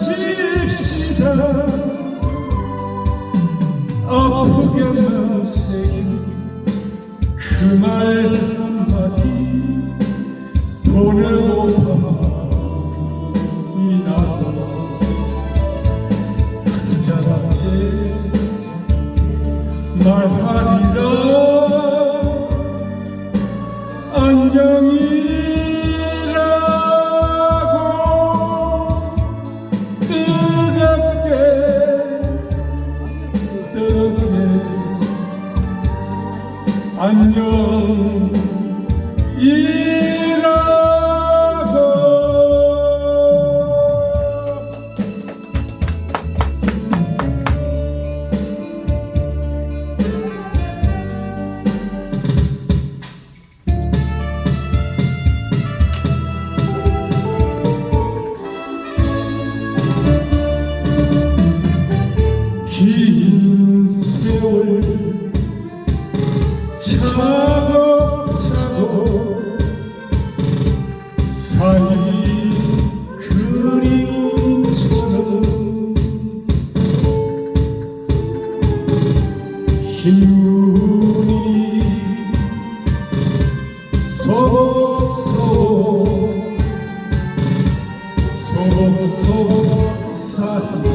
헤어집시다. 아프게만 새긴 그말 한마디 보내고파이 나도 그자한테 말 안녕 이라고 긴 세월 사이 그리움처럼 흰 눈이 소복소복 소복소복 사이를